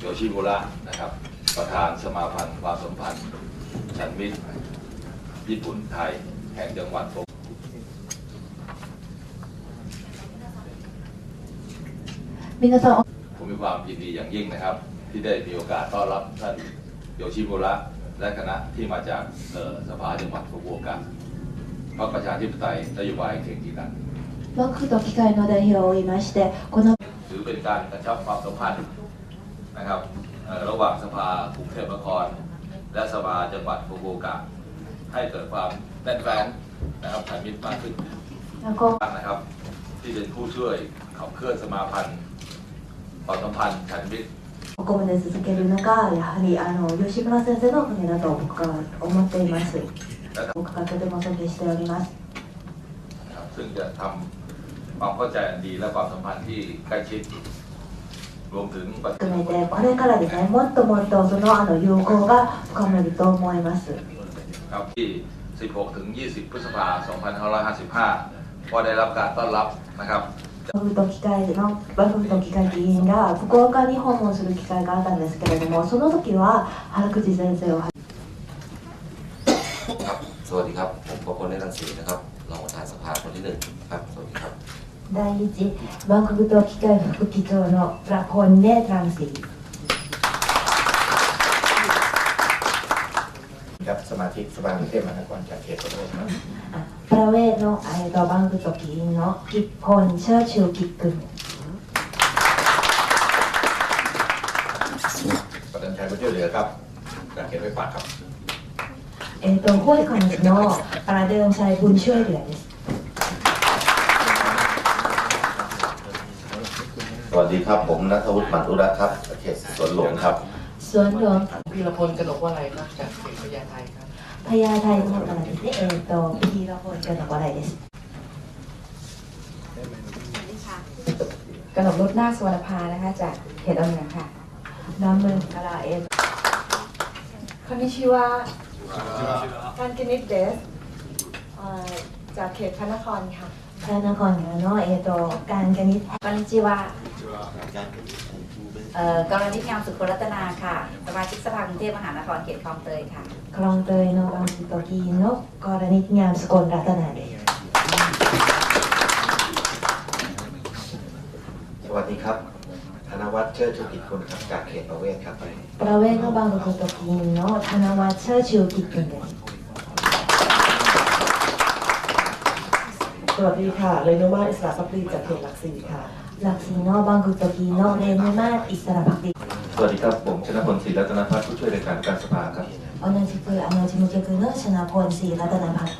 โยชิบุระนะครับ ประธานสมาพันธ์ความสัมพันธ์สันมิตรญี่ปุ่นไทยแห่งจังหวัดโตมินาซาผมมีความยินดีอย่างยิ่งนะครับ ที่ได้มีโอกาสต้อนรับท่านโยชิบุระและคณะที่มาจากสภาจังหวัดฟุกุโอกะพรรคประชาธิปไตยนโยบายเข่งกีตันวัคคุโตกิไกโนไดฮิโรอิมาชิเตะหรือเป็นการกระชับความสัมพันธ์นะครับเอ่อระหว่างสภากรุงเทพมหานคร และสภาจังหวัดฟุกุโอกะให้เกิดความแน่นแฟ้นนะครับแผ่นมิตรมากขึ้น 今 นะครับ ที่เป็นผู้ช่วยขับเคลื่อนสมาพันธ์ความสัมพันธ์ฉันมิตร ここまで続けるのがやはりあの吉村先生のおかげだと僕は思っています僕がとても尊敬しております นะครับซึ่งจะทำความเข้าใจอันดีและความสัมพันธ์ที่ใกล้ชิด รวมถึงปัจจุบันこれからですねもっともっとそのあの友好が深まると思いますครับที่ 16 ถึง 20 พฤษภาคม 2555 ก็ได้รับการต้อนรับนะครับバフと機会のバフと機会議員が福岡に訪問する機会があったんですけれどもその時は原口先生をครับ สวัสดีครับ ผมประพลในรังสีนะครับ รองประธานสภาคนที่หนึ่งครับ สวัสดีครับ 第一万国と機械副機長のラコンネ・トランシーครับสมาชิกสภากรุงเทพมหานครจากเขตโลกนะประเวทโนไอตอบังกุตกีโนกิพนเชิดชูกิกุลประเด็นชัยผู้ช่วยเหลือครับจากเขตไว้ปากครับเอตรงห้วยคอนโนประเดิมชัยบุญช่วยเหลือ วัสดีครับผมนัทวุฒิมันอุระครับเขตสวนหลวงครับ สวนหลวงพีรพลกระดกอะไรครับจากเขตพญาไทยครับพญาไทยครับอีสเออโตพีรพลกระดกวลัยですกนกรุดนาคสวรรณภานะคะจากเขตอำเภอค่ะน้ำมือกะลาเอ็นคอนิชิวะทานกินิดเดชจากเขตพระนครค่ะพระนครเนาะเอโตการกนิดคอนจิวะ กรณิตงามสุขรัตนาค่ะ สมาชิกสภากรุงเทพมหานครเขตคลองเตยค่ะ คลองเตยโนบังโตกีโนกรณิตงามสกลรัตนาเดชสวัสดีครับ ธนวัฒน์เชิดชูกิจคุณครับจากเขตประเวศครับไปประเวศโนบังตุตกีโนธนวัฒน์เชิดชูกิจคุณสวัสดีค่ะเรโนมาอิสระสัพรีจากเขตหลักสี่ค่ะ หลักสีนอบางกุตกีนอกเรนไม่มากอิสระพักดีสวัสดีครับ ผมชนะพลศรีรัตนพัฒน์ผู้ช่วยในการการสภาครับอนันทิปุยอนันทิมุกเกเนอชนะพลศรีรัตนพัฒน์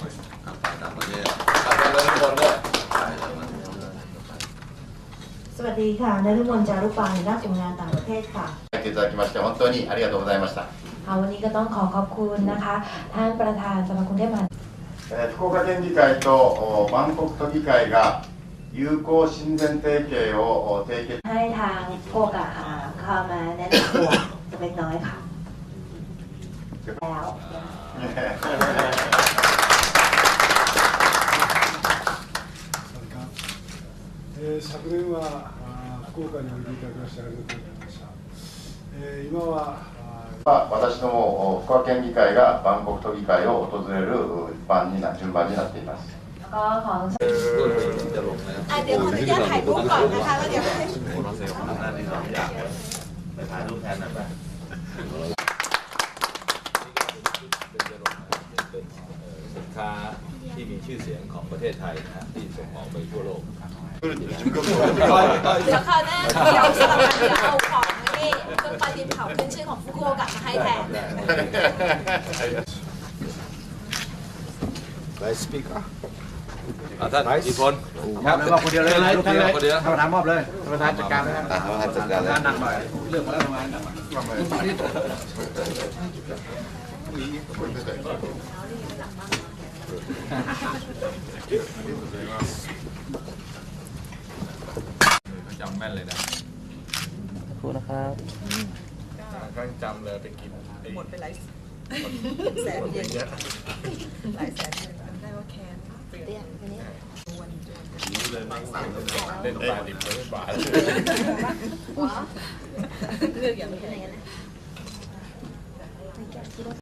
สวัสดีค่ะนรุมนจารุปาหัวหน้ากลุ่งานต่างประเทศค่ะ来ていただきまして本当にありがとうございましたค่ะวันนี้ก็ต้องขอขอบคุณนะคะ ท่านประธานสภากรุงเทพมหานคร福岡県議会とバンコク都議会が友好親善提携を提携。はい、はい。างโえー、昨年は福岡におい。てい。ただきましてありがとうござい。ました、えー、今は私ども福岡県議会がバンコク都議会を訪れる一般にな順番になってい。ます ก็ของจะลงนะครับอะเดี๋ยวขออนุญาตถ่ายรูปก่อนนะคะแล้วเดี๋ยวให้ทำหน้าที่สองอย่างไปถ่ายรูปแทนหน่อยไปเป็นสินค้าที่มีชื่อเสียงของประเทศไทยนะฮะที่ส่งออกไปทั่วโลกเดี๋ยวคราวหน้าเดี๋ยวสลับกันเดี๋ยวเอาของนี่เครื่องปลาดินเผาขึ้นชื่อของฟุกุโอกะมาให้แทน อะท่านอีกคนครับมอบคนเดียวเลยคนเดียวคนเดียวท่านประธานมอบเลยท่านประธานจัดการเลยครับอ่าท่านประธานจัดการเลยงานหนักหน่อยเรื่องมาแล้วทำงานหนักหน่อยจำแม่นเลยนะขอบคุณนะครับก็จำเลยไปกินหมดไปหลายแสนเยนหลายแสน เตี้ยอันนี้เล่นปลาดิบเลยปลาเลือกอย่างนี้อะไรกันนะ